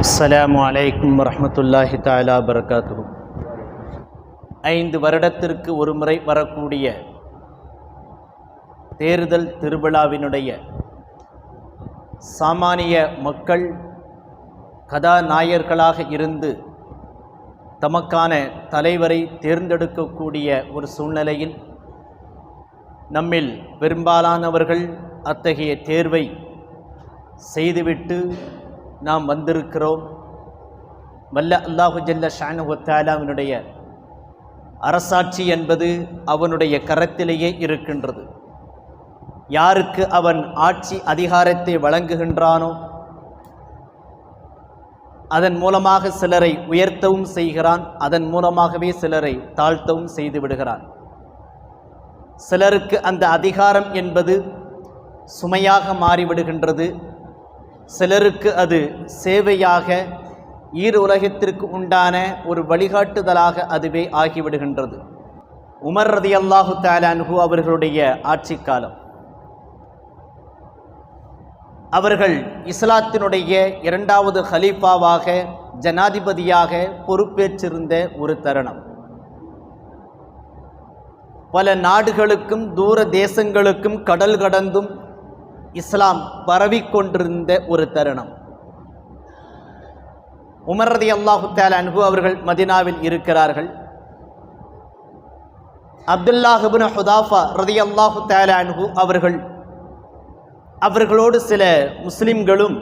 அஸ்லாம் அலைக்கும் வரமத்துல்லாஹி தாலா பரகாத்து ஐந்து வருடத்திற்கு ஒரு முறை வரக்கூடிய தேர்தல் திருவிழாவினுடைய சாமானிய மக்கள் கதாநாயகர்களாக இருந்து தமக்கான தலைவரை தேர்ந்தெடுக்கக்கூடிய ஒரு சூழ்நிலையில் நம்மில் பெரும்பாலானவர்கள் அத்தகைய தேர்வை செய்துவிட்டு நாம் வந்திருக்கிறோம். வல்ல அல்லாஹு ஜல்ல ஷானுவத்தாலாவினுடைய அரசாட்சி என்பது அவனுடைய கரத்திலேயே இருக்கின்றது. யாருக்கு அவன் ஆட்சி அதிகாரத்தை வழங்குகின்றானோ அதன் மூலமாக சிலரை உயர்த்தவும் செய்கிறான் அதன் மூலமாகவே சிலரை தாழ்த்தவும் செய்து விடுகிறான். சிலருக்கு அந்த அதிகாரம் என்பது சுமையாக மாறிவிடுகின்றது. சிலருக்கு அது சேவையாக ஈர் உலகத்திற்கு உண்டான ஒரு வழிகாட்டுதலாக அதுவே ஆகிவிடுகின்றது. உமர் ரதி அல்லாஹு தாலான்ஹு அவர்களுடைய ஆட்சி காலம் அவர்கள் இஸ்லாத்தினுடைய இரண்டாவது ஹலீஃபாவாக ஜனாதிபதியாக பொறுப்பேற்றிருந்த ஒரு தருணம். பல நாடுகளுக்கும் தூர தேசங்களுக்கும் கடல் கடந்தும் இஸ்லாம் பரவிக்கொண்டிருந்த ஒரு தருணம். உமர் ரதி தேல அன்பு அவர்கள் மதினாவில் இருக்கிறார்கள். அப்துல்லாஹிபின் ஹுதாஃபா ரதி அல்லாஹு அன்ஹு அவர்கள் அவர்களோடு சில முஸ்லிம்களும்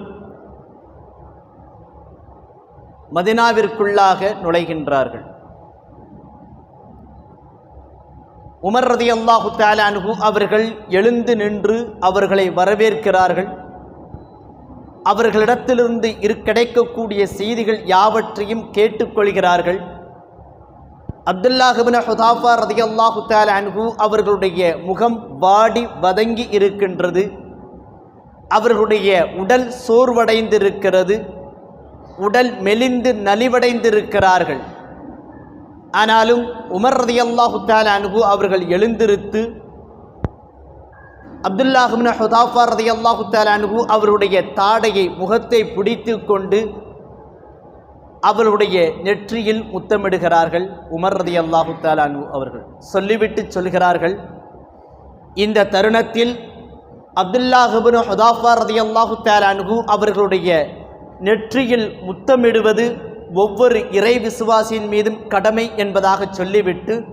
மதினாவிற்குள்ளாக நுழைகின்றார்கள். உமர் ரதி அல்லாஹு தாலான்ஹு அவர்கள் எழுந்து நின்று அவர்களை வரவேற்கிறார்கள். அவர்களிடத்திலிருந்து இரு கிடைக்கக்கூடிய செய்திகள் யாவற்றையும் கேட்டுக்கொள்கிறார்கள். அப்துல்லாஹிபின் ஹுதாஃபா ரதி அல்லாஹு தாலான்ஹு அவர்களுடைய முகம் வாடி வதங்கி இருக்கின்றது. அவர்களுடைய உடல் சோர்வடைந்திருக்கிறது. உடல் மெலிந்து நலிவடைந்திருக்கிறார்கள். ஆனாலும் உமர் ரதி அனுகு அவர்கள் எழுந்திருத்து அப்துல்லாஹின் ஹுதாஃபா ரதி அல்லாஹு அனுகு அவருடைய தாடையை முகத்தை பிடித்து கொண்டு அவருடைய நெற்றியில் முத்தமிடுகிறார்கள் உமர் ரதி அல்லாஹு அவர்கள். சொல்லிவிட்டு சொல்கிறார்கள் இந்த தருணத்தில் அப்துல்லாஹிபின் ஹுதாஃபா ரதி அல்லாஹு அனுகு அவர்களுடைய நெற்றியில் முத்தமிடுவது ஒவ்வொரு இறை விசுவாசியின் மீதும் கடமை என்பதாக சொல்லிவிட்டு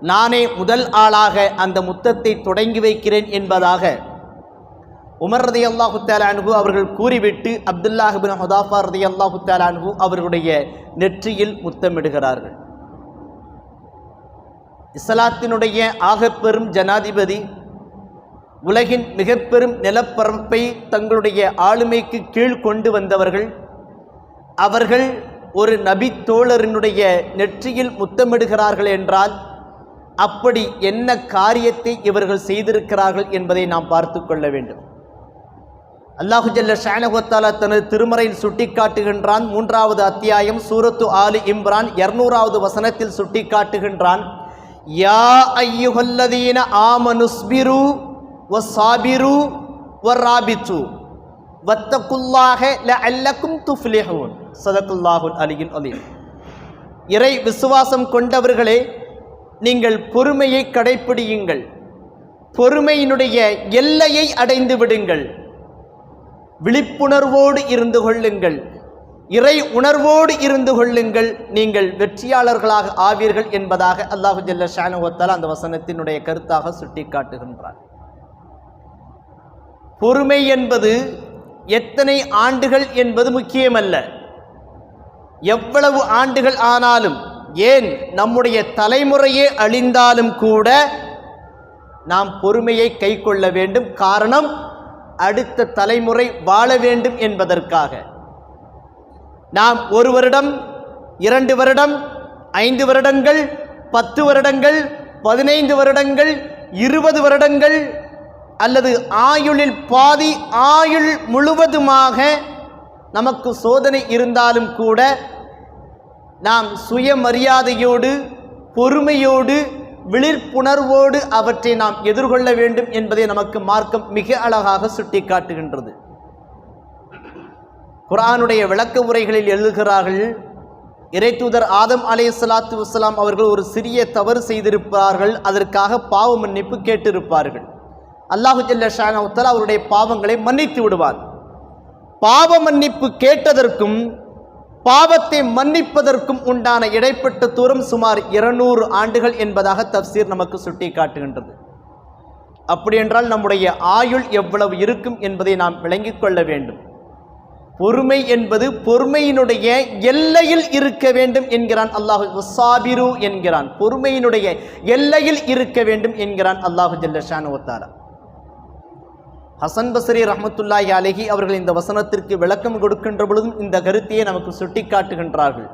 நானே முதல் ஆளாக அந்த முத்தத்தை தொடங்கி வைக்கிறேன் என்பதாக உமர் ரதி அல்லாஹு அனுகு அவர்கள் கூறிவிட்டு அப்துல்லாஹிபின் ஹுதாஃபா ரதி அல்லாஹு அனுகு அவர்களுடைய நெற்றியில் முத்தமிடுகிறார்கள். இஸ்லாத்தினுடைய ஆகப்பெரும் ஜனாதிபதி உலகின் மிக பெரும் நிலப்பரப்பை தங்களுடைய ஆளுமைக்கு கீழ் கொண்டு வந்தவர்கள் அவர்கள் ஒரு நபி தோழரினுடைய நெற்றியில் முத்தமிடுகிறார்கள் என்றால் அப்படி என்ன காரியத்தை இவர்கள் செய்திருக்கிறார்கள் என்பதை நாம் பார்த்து கொள்ள வேண்டும். அல்லாஹு ஜல்ல தனது திருமறையில் சுட்டிக்காட்டுகின்றான். மூன்றாவது அத்தியாயம் சூரத்து ஆலி இம்ரான் இருநூறாவது வசனத்தில் சுட்டிக்காட்டுகின்றான். யா ஐயுகல்லதீன ஆமனுஸ்பிரு வ சாபிரு வ ராபித்து வத்தகுல்லாக லஅல்லக்கும் துஃப்லிஹூன். சதகுல்லாஹுல் அலியில் அலீம். இறை விசுவாசம் கொண்டவர்களே நீங்கள் பொறுமையை கடைப்பிடியுங்கள். பொறுமையினுடைய எல்லையை அடைந்து விடுங்கள். விழிப்புணர்வோடு இருந்து கொள்ளுங்கள். இறை உணர்வோடு இருந்து கொள்ளுங்கள். நீங்கள் வெற்றியாளர்களாக ஆவீர்கள் என்பதாக அல்லாஹு ஜல்ல ஷானுவத்தால் அந்த வசனத்தினுடைய கருத்தாக சுட்டிக்காட்டுகின்றார். பொறுமை என்பது எத்தனை ஆண்டுகள் என்பது முக்கியமல்ல. எவ்வளவு ஆண்டுகள் ஆனாலும் ஏன் நம்முடைய தலைமுறையே அழிந்தாலும் கூட நாம் பொறுமையை கை கொள்ள வேண்டும். காரணம் அடுத்த தலைமுறை வாழ வேண்டும் என்பதற்காக. நாம் ஒரு வருடம் இரண்டு வருடம் ஐந்து வருடங்கள் பத்து வருடங்கள் பதினைந்து வருடங்கள் இருபது வருடங்கள் அல்லது ஆயுளில் பாதி ஆயுள் முழுவதுமாக நமக்கு சோதனை இருந்தாலும் கூட நாம் சுயமரியாதையோடு பொறுமையோடு விழிப்புணர்வோடு அவற்றை நாம் எதிர்கொள்ள வேண்டும் என்பதை நமக்கு மார்க்கம் மிக அழகாக சுட்டிக்காட்டுகின்றது. குரானுடைய விளக்க உரைகளில் எழுதுகிறார்கள் இறைத்தூதர் ஆதம் அலை சலாத்து வசலாம் அவர்கள் ஒரு சிறிய தவறு செய்திருப்பார்கள் அதற்காக பாவ மன்னிப்பு கேட்டிருப்பார்கள். அல்லாஹு ஜல்ல அவருடைய பாவங்களை மன்னித்து விடுவார். பாவ மன்னிப்பு கேட்டதற்கும் பாவத்தை மன்னிப்பதற்கும் உண்டான இடைப்பட்ட தூரம் சுமார் இருநூறு ஆண்டுகள் என்பதாக தப்சீர் நமக்கு சுட்டி காட்டுகின்றது. அப்படி என்றால் நம்முடைய ஆயுள் எவ்வளவு இருக்கும் என்பதை நாம் விளங்கிக் கொள்ள வேண்டும். பொறுமை என்பது பொறுமையினுடைய எல்லையில் இருக்க வேண்டும் என்கிறான் அல்லாஹு சாபிரு என்கிறான். பொறுமையினுடைய எல்லையில் இருக்க வேண்டும் என்கிறான் அல்லாஹு ஜல்லஷானுவத்தாரா ஹசன் பசரி ரஹமத்துல்லாஹி அலஹி அவர்கள் இந்த வசனத்திற்கு விளக்கம் கொடுக்கின்ற பொழுதும் இந்த கருத்தையே நமக்கு சுட்டிக்காட்டுகின்றார்கள்.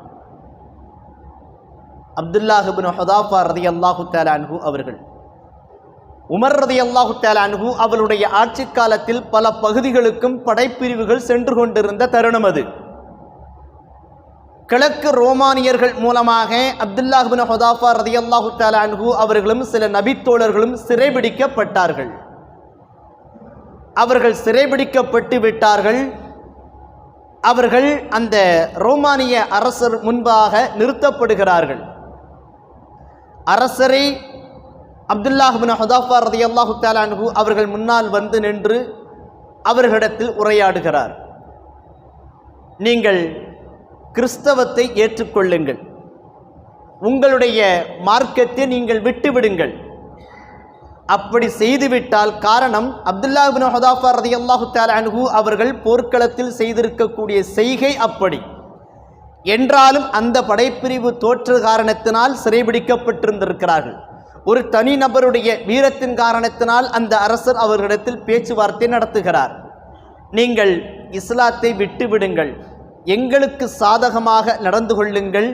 அப்துல்லாஹிபின் ஹதாஃபா ரதி அல்லாஹு தேலான்ஹு அவர்கள். உமர் ரதி அல்லாஹு தேலான்ஹு அவருடைய ஆட்சி காலத்தில் பல பகுதிகளுக்கும் படைப்பிரிவுகள் சென்று கொண்டிருந்த தருணம் அது. கிழக்கு ரோமானியர்கள் மூலமாக அப்துல்லாஹிபின் ஹொதாஃபா ரதி அல்லாஹு தேலான்ஹு அவர்களும் சில நபித்தோழர்களும் சிறைபிடிக்கப்பட்டார்கள். அவர்கள் சிறைபிடிக்கப்பட்டு விட்டார்கள். அவர்கள் அந்த ரோமானிய அரசர் முன்பாக நிறுத்தப்படுகிறார்கள். அரசரை அப்துல்லாஹின் ஹுதாஃபா ரதி அல்லாஹு தாலான்ஹு அவர்கள் முன்னால் வந்து நின்று அவர்களிடத்தில் உரையாடுகிறார். நீங்கள் கிறிஸ்தவத்தை ஏற்றுக்கொள்ளுங்கள். உங்களுடைய மார்க்கத்தை நீங்கள் விட்டுவிடுங்கள். அப்படி செய்துவிட்டால் காரணம் அப்துல்லா பின் ஹுதாஃபா ரதி அல்லாஹு அன்ஹு அவர்கள் போர்க்களத்தில் செய்திருக்கக்கூடிய செய்கை அப்படி. என்றாலும் அந்த படைப்பிரிவு தோற்ற காரணத்தினால் சிறைபிடிக்கப்பட்டிருந்திருக்கிறார்கள். ஒரு தனி நபருடைய வீரத்தின் காரணத்தினால் அந்த அரசர் அவர்களிடத்தில் பேச்சுவார்த்தை நடத்துகிறார். நீங்கள் இஸ்லாத்தை விட்டுவிடுங்கள். எங்களுக்கு சாதகமாக நடந்து கொள்ளுங்கள்.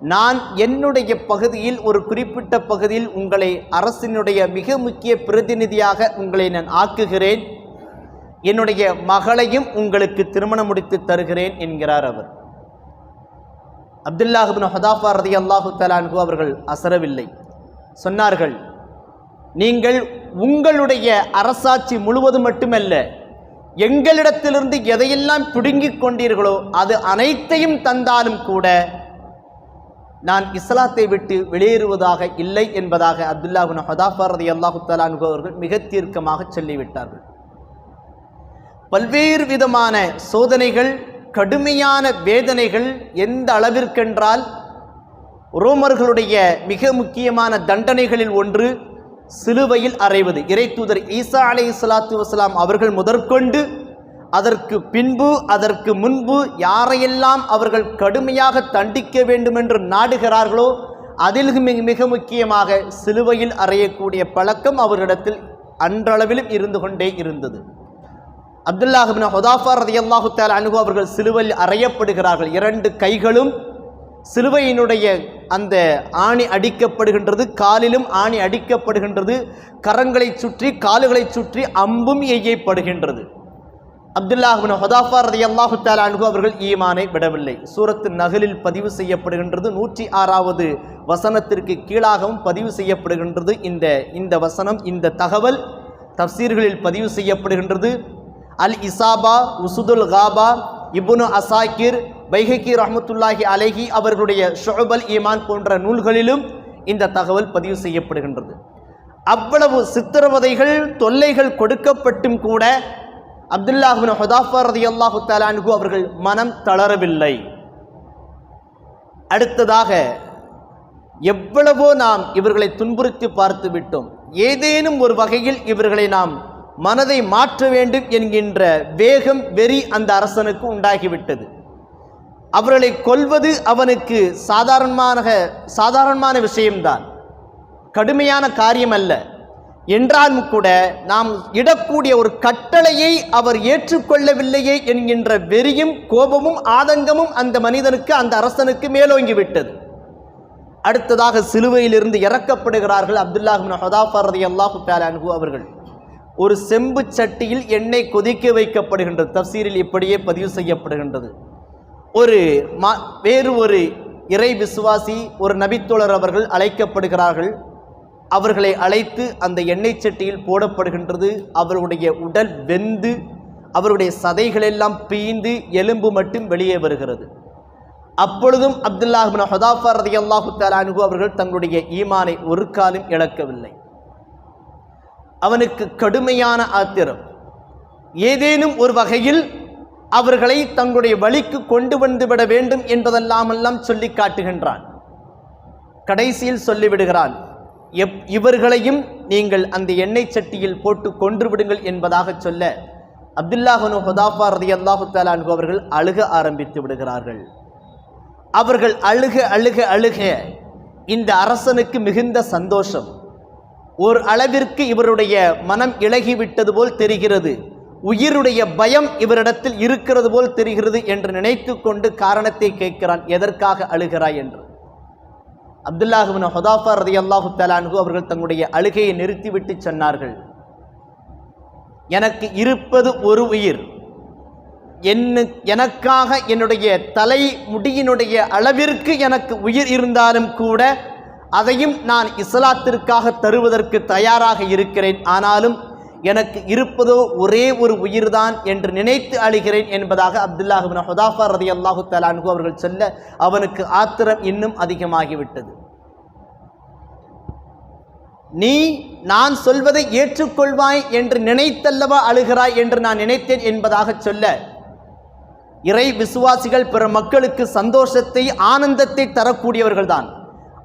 நான் என்னுடைய பகுதியில் ஒரு குறிப்பிட்ட பகுதியில் உங்களை அரசினுடைய மிக முக்கிய பிரதிநிதியாக உங்களை நான் ஆக்குகிறேன். என்னுடைய மகளையும் உங்களுக்கு திருமணம் முடித்து தருகிறேன் என்கிறார் அவர். அப்துல்லாஹிபின் ஹதாஃபா ரதி அல்லாஹு தலான்கு அவர்கள் அசரவில்லை. சொன்னார்கள் நீங்கள் உங்களுடைய அரசாட்சி முழுவதும் மட்டுமல்ல எங்களிடத்திலிருந்து எதையெல்லாம் பிடுங்கிக் கொண்டீர்களோ அது அனைத்தையும் தந்தாலும் கூட நான் இஸ்லாத்தை விட்டு வெளியேறுவதாக இல்லை என்பதாக அப்துல்லாபின் ஹதாஃபா ரதி அல்லாஹு அவர்கள் மிக தீர்க்கமாக சொல்லிவிட்டார்கள். பல்வேறு விதமான சோதனைகள் கடுமையான வேதனைகள் எந்த அளவிற்கென்றால் ரோமர்களுடைய மிக முக்கியமான தண்டனைகளில் ஒன்று சிலுவையில் அறைவது. இறைத்தூதர் ஈசா அலை இஸ்லாத்து வசலாம் அவர்கள் முதற்கொண்டு அதற்கு பின்பு அதற்கு முன்பு யாரையெல்லாம் அவர்கள் கடுமையாக தண்டிக்க வேண்டும் என்று நாடுகிறார்களோ அதில் மிக மிக முக்கியமாக சிலுவையில் அறையக்கூடிய பழக்கம் அவர்களிடத்தில் அன்றளவிலும் இருந்து கொண்டே இருந்தது. அப்துல்லாஹிபின் ஹொதாஃபார் ரதி தால் அனுகு அவர்கள் சிலுவையில் அறையப்படுகிறார்கள். இரண்டு கைகளும் சிலுவையினுடைய அந்த ஆணி அடிக்கப்படுகின்றது காலிலும் ஆணி அடிக்கப்படுகின்றது கரங்களை சுற்றி காலுகளை சுற்றி அம்பும் எய்யப்படுகின்றது. அப்துல்லாஹின் ஹொதாஃபார் ரதி அல்லாஹு தால் அவர்கள் ஈமானை விடவில்லை. சூரத்து நகலில் பதிவு செய்யப்படுகின்றது நூற்றி ஆறாவது வசனத்திற்கு கீழாகவும் பதிவு செய்யப்படுகின்றது. இந்த இந்த வசனம் இந்த தகவல் தப்சீர்களில் பதிவு செய்யப்படுகின்றது. அல் இசாபா உசுதுல் காபா இபுனு அசாக்கிர் பைஹக்கி ரஹமத்துல்லாஹி அலைஹி அவர்களுடைய ஷொஹபல் ஈமான் போன்ற நூல்களிலும் இந்த தகவல் பதிவு செய்யப்படுகின்றது. அவ்வளவு சித்திரவதைகள் தொல்லைகள் கொடுக்கப்பட்டும் கூட அப்துல்லாஹின் ஹுதாஃபர் ரதி அல்லாஹு தலான்கு அவர்கள் மனம் தளரவில்லை. அடுத்ததாக எவ்வளவோ நாம் இவர்களை துன்புறுத்தி பார்த்து விட்டோம். ஏதேனும் ஒரு வகையில் இவர்களை நாம் மனதை மாற்ற வேண்டும் என்கின்ற வேகம் வெறி அந்த அரசனுக்கு உண்டாகிவிட்டது. அவர்களை கொல்வது அவனுக்கு சாதாரணமான சாதாரணமான விஷயம்தான். கடுமையான காரியம் அல்ல. என்றாலும் கூட நாம் இடக்கூடிய ஒரு கட்டளையை அவர் ஏற்றுக்கொள்ளவில்லையே என்கின்ற வெறியும் கோபமும் ஆதங்கமும் அந்த மனிதனுக்கு அந்த அரசனுக்கு மேலோங்கிவிட்டது அடுத்ததாக சிலுவையிலிருந்து இறக்கப்படுகிறார்கள் அப்துல்லாஹின் ஹதாஃபா அல்லாஹு தாலான்ஹு அவர்கள். ஒரு செம்பு சட்டியில் எண்ணெய் கொதிக்க வைக்கப்படுகின்றது. தப்சீரில் இப்படியே பதிவு செய்யப்படுகின்றது. ஒரு மா வேறு ஒரு இறை விசுவாசி ஒரு நபித்தோழர் அவர்கள் அழைக்கப்படுகிறார்கள். அவர்களை அழைத்து அந்த எண்ணெய் சட்டியில் போடப்படுகின்றது. அவருடைய உடல் வெந்து அவருடைய சதைகளெல்லாம் பீந்து எலும்பு மட்டும் வெளியே வருகிறது. அப்பொழுதும் அப்துல்லாஹின் ஹொதாஃபா ரதி அல்லாஹு தலானுகு அவர்கள் தங்களுடைய ஈமானை ஒரு காலம் இழக்கவில்லை. அவனுக்கு கடுமையான ஆத்திரம். ஏதேனும் ஒரு வகையில் அவர்களை தங்களுடைய வழிக்கு கொண்டு வந்துவிட வேண்டும் என்பதெல்லாமெல்லாம் சொல்லி காட்டுகின்றான். கடைசியில் சொல்லிவிடுகிறான் எப் இவர்களையும் நீங்கள் அந்த எண்ணெய் சட்டியில் போட்டு கொன்று விடுங்கள் என்பதாக சொல்ல அப்துல்லாஹனு ஹுதாஃபா ரதி அல்லாஹு தாலான்கு அவர்கள் அழுக ஆரம்பித்து விடுகிறார்கள். அவர்கள் அழுக அழுக அழுக இந்த அரசனுக்கு மிகுந்த சந்தோஷம். ஒரு அளவிற்கு இவருடைய மனம் இழகிவிட்டது போல் தெரிகிறது. உயிருடைய பயம் இவரிடத்தில் இருக்கிறது போல் தெரிகிறது என்று நினைத்து கொண்டு காரணத்தை கேட்கிறான் எதற்காக அழுகிறாய் என்று. அப்துல்லாஹிபின் ஹொதாஃபா ரதி அல்லாஹு தலான்கு அவர்கள் தங்களுடைய அழுகையை நிறுத்திவிட்டு சொன்னார்கள். எனக்கு இருப்பது ஒரு உயிர். என்ன எனக்காக என்னுடைய தலை முடியினுடைய அளவிற்கு எனக்கு உயிர் இருந்தாலும் கூட அதையும் நான் இஸ்லாத்திற்காக தருவதற்கு தயாராக இருக்கிறேன். ஆனாலும் எனக்கு இருப்பதோ ஒரே ஒரு உயிர்தான் என்று நினைத்து அழுகிறேன் என்பதாக அப்துல்லாஹிபின் ஹுதாஃபா ரதி அல்லாஹு தலான்கு அவர்கள் சொல்ல அவனுக்கு ஆத்திரம் இன்னும் அதிகமாகிவிட்டது. நீ நான் சொல்வதை ஏற்றுக்கொள்வாய் என்று நினைத்தல்லவா அழுகிறாய் என்று நான் நினைத்தேன் என்பதாக சொல்ல இறை விசுவாசிகள் பிற மக்களுக்கு சந்தோஷத்தை ஆனந்தத்தை தரக்கூடியவர்கள்தான்.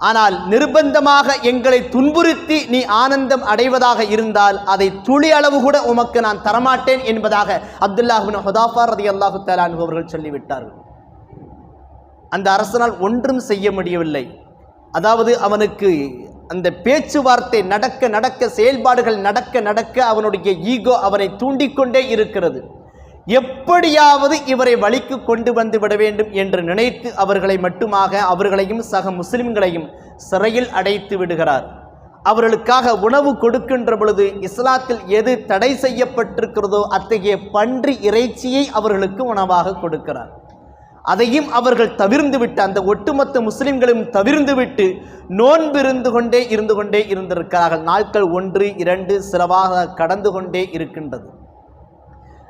ஆனால் நிர்பந்தமாக எங்களை துன்புறுத்தி நீ ஆனந்தம் அடைவதாக இருந்தால் அதை துளி அளவு கூட உமக்கு நான் தரமாட்டேன் என்பதாக அப்துல்லாஹின் ஹுதாஃபா ரதி அல்லாஹு தலான் அவர்கள் சொல்லிவிட்டார்கள். அந்த அரசனால் ஒன்றும் செய்ய முடியவில்லை. அதாவது அவனுக்கு அந்த பேச்சுவார்த்தை நடக்க நடக்க செயல்பாடுகள் நடக்க நடக்க அவனுடைய ஈகோ அவனை தூண்டிக்கொண்டே இருக்கிறது. எப்படியாவது இவரை வழிக்கு கொண்டு வந்து விட வேண்டும் என்று நினைத்து அவர்களை மட்டுமாக அவர்களையும் சக முஸ்லிம்களையும் சிறையில் அடைத்து விடுகிறார். அவர்களுக்காக உணவு கொடுக்கின்ற பொழுது இஸ்லாத்தில் எது தடை செய்யப்பட்டிருக்கிறதோ அத்தகைய பன்றி இறைச்சியை அவர்களுக்கு உணவாக கொடுக்கிறார். அதையும் அவர்கள் தவிர்ந்துவிட்டு அந்த ஒட்டுமொத்த முஸ்லிம்களும் தவிர்ந்துவிட்டு நோன்பிருந்து கொண்டே இருந்து கொண்டே இருந்திருக்கிறார்கள். நாட்கள் ஒன்று இரண்டு சிலவாக கடந்து கொண்டே இருக்கின்றது.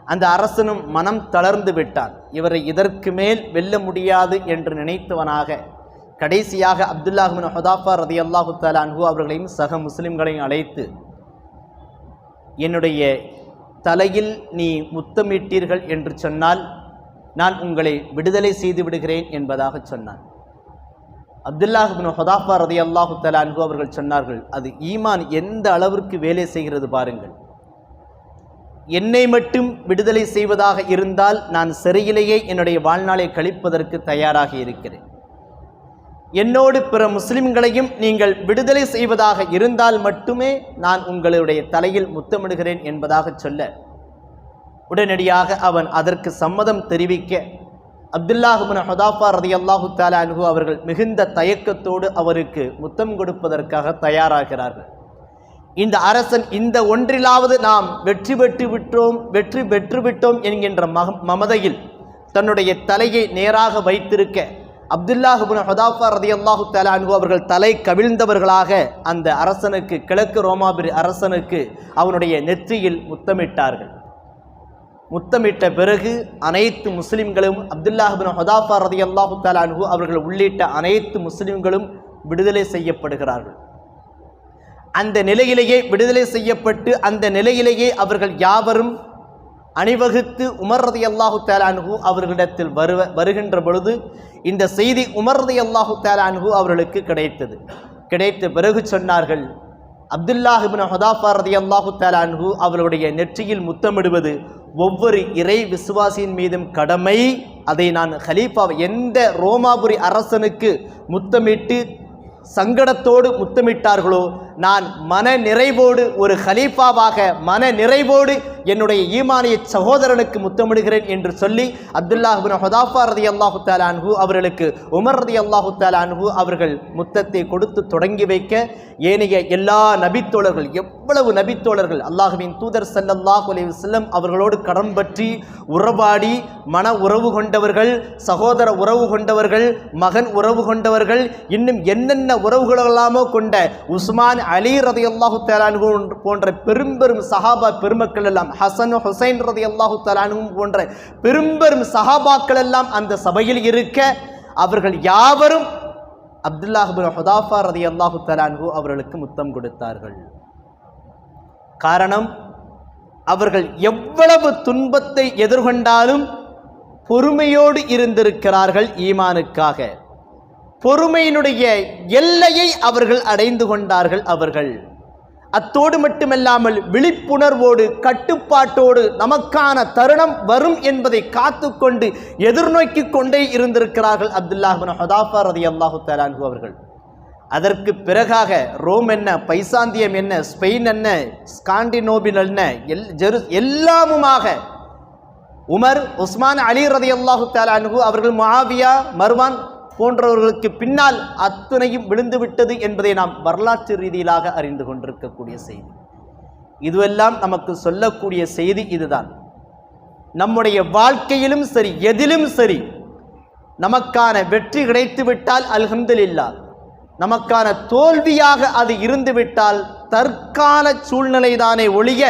அந்த அரசனும் மனம் தளர்ந்து விட்டான். இவரை இதற்கு மேல் வெல்ல முடியாது என்று நினைத்தவனாக கடைசியாக அப்துல்லாஹின் ஹுதாஃபா ரதி அல்லாஹு அன்ஹு அவர்களையும் சக முஸ்லிம்களையும் அழைத்து என்னுடைய தலையில் நீ முத்தமிட்டீர்கள் என்று சொன்னால் நான் உங்களை விடுதலை செய்து விடுகிறேன் என்பதாக சொன்னான். அப்துல்லாஹிபின் ஹொதாஃபா ரதி அல்லாஹு அன்ஹு அவர்கள் சொன்னார்கள் அது ஈமான் எந்த அளவிற்கு வேலை செய்கிறது பாருங்கள். என்னை மட்டும் விடுதலை செய்வதாக இருந்தால் நான் சிறையிலேயே என்னுடைய வாழ்நாளை கழிப்பதற்கு தயாராக இருக்கிறேன். என்னோடு பிற முஸ்லிம்களையும் நீங்கள் விடுதலை செய்வதாக இருந்தால் மட்டுமே நான் உங்களுடைய தலையில் முத்தமிடுகிறேன் என்பதாக சொல்ல உடனடியாக அவன் அதற்கு சம்மதம் தெரிவிக்க அப்துல்லாஹுமன் ஹதாஃபா ரதி அல்லாஹு அனுகு அவர்கள் மிகுந்த தயக்கத்தோடு அவருக்கு முத்தம் கொடுப்பதற்காக தயாராகிறார்கள். இந்த அரசன் இந்த ஒன்றிலாவது நாம் வெற்றி பெற்று விட்டோம் வெற்றி பெற்று விட்டோம் என்கின்ற மமதையில் தன்னுடைய தலையை நேராக வைத்திருக்க அப்துல்லாஹுபின் ஹதாஃபா ரதி அல்லாஹு தலான்கு அவர்கள் தலை கவிழ்ந்தவர்களாக அந்த அரசனுக்கு கிழக்கு ரோமாபுரி அரசனுக்கு அவனுடைய நெற்றியில் முத்தமிட்டார்கள். முத்தமிட்ட பிறகு அனைத்து முஸ்லிம்களும் அப்துல்லாஹிபின் ஹதாஃபா ரதி அல்லாஹு தலான்ஹு அவர்கள் உள்ளிட்ட அனைத்து முஸ்லிம்களும் விடுதலை செய்யப்படுகிறார்கள். அந்த நிலையிலேயே விடுதலை செய்யப்பட்டு அந்த நிலையிலேயே அவர்கள் யாவரும் அணிவகுத்து உமர் அல்லாஹு தேலான்ஹு அவர்களிடத்தில் வருவ வருகின்ற பொழுது இந்த செய்தி உமர் அல்லாஹு தேலான்ஹு அவர்களுக்கு கிடைத்தது. கிடைத்த பிறகு சொன்னார்கள் அப்துல்லாஹிபின் ஹதாஃபாரதி அல்லாஹு தேலான்ஹு அவர்களுடைய நெற்றியில் முத்தமிடுவது ஒவ்வொரு இறை விசுவாசியின் மீதும் கடமை. அதை நான் ஹலீஃபா எந்த ரோமாபுரி அரசனுக்கு முத்தமிட்டு சங்கடத்தோடு முத்தமிட்டார்களோ? நான் மன நிறைவோடு ஒரு ஹலீஃபாவாக மன நிறைவோடு என்னுடைய ஈமானிய சகோதரனுக்கு முத்தமிடுகிறேன் என்று சொல்லி அப்துல்லாஹிபின் ஹொதாஃபா ரதி அல்லாஹு தாலான்ஹு அவர்களுக்கு உமர் ரதி அல்லாஹு தாலான்ஹு அவர்கள் முத்தத்தை கொடுத்து தொடங்கி வைக்க ஏனைய எல்லா நபித்தோழர்கள் எவ்வளவு நபித்தோழர்கள் அல்லாஹுவின் தூதர் சல்லல்லாஹு அலைஹி செல்லம் அவர்களோடு கடன் பற்றி உறவாடி மன உறவு கொண்டவர்கள் சகோதர உறவு கொண்டவர்கள் மகன் உறவு கொண்டவர்கள் இன்னும் என்னென்ன உறவுகளெல்லாமோ கொண்ட உஸ்மான் அலி ரதி அல்லாஹு தலானு போன்ற பெரும் பெரும் சஹாபா பெருமக்கள் எல்லாம் ஹசன் ஹுசைன் ரதி அல்லாஹு தலானும் போன்ற பெரும்பெரும் சஹாபாக்கள் எல்லாம் அந்த சபையில் இருக்க அவர்கள் யாவரும் அப்துல்லாஹிபின் ஹுதாஃபா ரதி அல்லாஹு தலான்ஹு அவர்களுக்கு முத்தம் கொடுத்தார்கள். காரணம் அவர்கள் எவ்வளவு துன்பத்தை எதிர்கொண்டாலும் பொறுமையோடு இருந்திருக்கிறார்கள் ஈமானுக்காக. பொறுமையினுடைய எல்லையை அவர்கள் அடைந்து கொண்டார்கள் அவர்கள். அத்தோடு மட்டுமல்லாமல் விழிப்புணர்வோடு கட்டுப்பாட்டோடு நமக்கான தருணம் வரும் என்பதை காத்துக்கொண்டு எதிர்நோக்கி கொண்டே இருந்திருக்கிறார்கள் அப்துல்லாஹின் ஹதாஃபா ரதி அல்லாஹு தலான்ஹு அவர்கள். அதற்கு பிறகாக ரோம் என்ன பைசாந்தியம் என்ன ஸ்பெயின் என்ன ஸ்காண்டினோபின் என்ன எல் ஜெரு எல்லாமுமாக உமர் உஸ்மான் அலி ரதி அல்லாஹு தாலானு அவர்கள் மாவியா மர்வான் போன்றவர்களுக்கு பின்னால் அத்துணையும் விழுந்துவிட்டது என்பதை நாம் வரலாற்று ரீதியிலாக அறிந்து கொண்டிருக்கக்கூடிய செய்தி. இதுவெல்லாம் நமக்கு சொல்லக்கூடிய செய்தி இதுதான். நம்முடைய வாழ்க்கையிலும் சரி எதிலும் சரி நமக்கான வெற்றி கிடைத்துவிட்டால் அல்ஹம்துலில்லா. நமக்கான தோல்வியாக அது இருந்துவிட்டால் தற்கால சூழ்நிலைதானே ஒழிய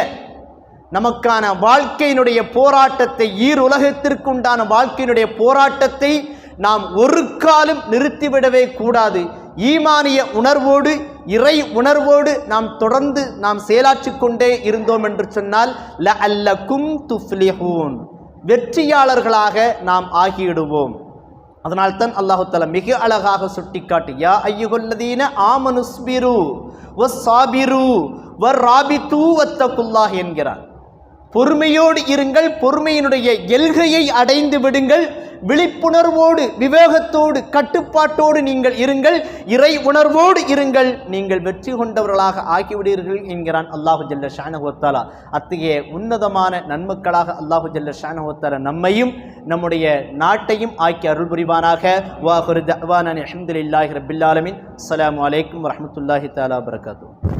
நமக்கான வாழ்க்கையினுடைய போராட்டத்தை ஈர் உலகத்திற்குண்டான வாழ்க்கையினுடைய போராட்டத்தை நாம் ஒரு காலம் நிறுத்திவிடவே கூடாது. ஈமானிய உணர்வோடு இறை உணர்வோடு நாம் தொடர்ந்து நாம் செயலாற்றி கொண்டே இருந்தோம் என்று சொன்னால் ல அல்ல துஃப்லிஹூன். வெற்றியாளர்களாக நாம் ஆகிவிடுவோம். அதனால்தான் அல்லாஹு தஆலா மிக அழகாக சுட்டிக்காட்டு யா ஐயுகொல்லதீன ஆமனுஸ்பிரு ஒ சாபிரு வ ராபித்து வத்தகுல்லாஹ் என்கிறார். பொறுமையோடு இருங்கள் பொறுமையினுடைய எல்கையை அடைந்து விடுங்கள். விழிப்புணர்வோடு விவேகத்தோடு கட்டுப்பாட்டோடு நீங்கள் இருங்கள். இறை உணர்வோடு இருங்கள். நீங்கள் வெற்றி கொண்டவர்களாக ஆகிவிடுவீர்கள் என்கிறான் அல்லாஹு ஜல்ல ஷானஹோத்தாலா அத்தகைய உன்னதமான நன்மக்களாக அல்லாஹு ஜல்ல ஷானஹோத்தாலா நம்மையும் நம்முடைய நாட்டையும் ஆக்கி அருள் புரிவானாக. வாஹுரு தவானி அஹமதுல்லாஹி ரபில்லாலமின் ஆலமின். வலைக்கம் வரமத்துல்லாஹி தாலா தஆலா